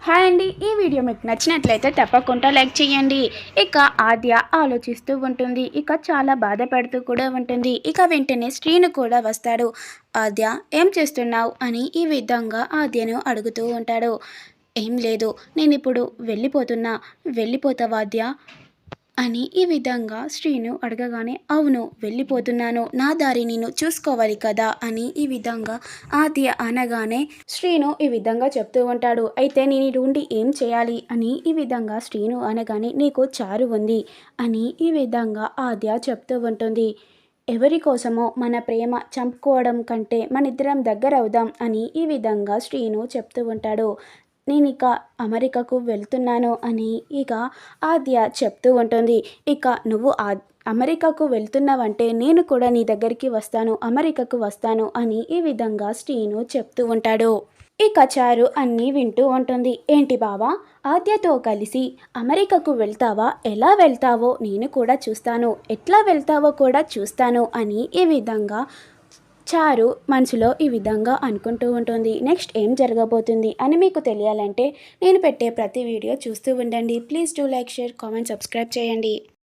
Hi అండి ఈ video మీకు నచ్చినట్లయితే తప్పకుండా లైక్ చేయండి. ఇక ఆద్య ఆలోచిస్తూ ఉంటుంది. ఇక చాలా బాధపడుతూ కూడా ఉంటుంది. ఇక వెంటనే శ్రీను కూడా వస్తాడు. ఆద్య ఏం చేస్తున్నావు? అని ఈ విధంగా ఆద్యను అడుగుతూ ఉంటాడు. ఏం లేదు నేను ఇప్పుడు వెళ్ళిపోతున్నా. వెళ్ళిపోతావాద్య అని ఈ విధంగా శ్రీను అడగగానే అవును వెళ్ళిపోతున్నాను. నా దారి నేను చూసుకోవాలి కదా అని ఈ విధంగా ఆద్య అనగానే శ్రీను ఈ విధంగా చెప్తూ ఉంటాడు. అయితే నేను ఉండి ఏం చేయాలి? అని ఈ విధంగా శ్రీను అనగానే నీకు చారు ఉంది అని ఈ విధంగా ఆద్య చెప్తూ ఉంటుంది. ఎవరి కోసమో మన ప్రేమ చంపుకోవడం కంటే మన ఇద్దరం దగ్గర అవుదాం అని ఈ విధంగా శ్రీను చెప్తూ ఉంటాడు. నేను ఇక అమెరికాకు వెళ్తున్నాను అని ఇక ఆద్య చెప్తూ ఉంటుంది. ఇక నువ్వు ఆ అమెరికాకు వెళ్తున్నావంటే నేను కూడా నీ దగ్గరికి వస్తాను అమెరికాకు వస్తాను అని ఈ విధంగా శ్రీను చెప్తూ ఉంటాడు. ఇక చారు అన్నీ వింటూ ఉంటుంది. ఏంటి బావా? ఆద్యతో కలిసి అమెరికాకు వెళ్తావా? ఎలా వెళ్తావో నేను కూడా చూస్తాను. ఎట్లా వెళ్తావో కూడా చూస్తాను అని ఈ విధంగా చారు మనసులో ఈ విధంగా అనుకుంటూ ఉంటుంది. నెక్స్ట్ ఏం జరగబోతుంది అని మీకు తెలియాలంటే నేను పెట్టే ప్రతి వీడియో చూస్తూ ఉండండి. Please do like share comment subscribe చేయండి.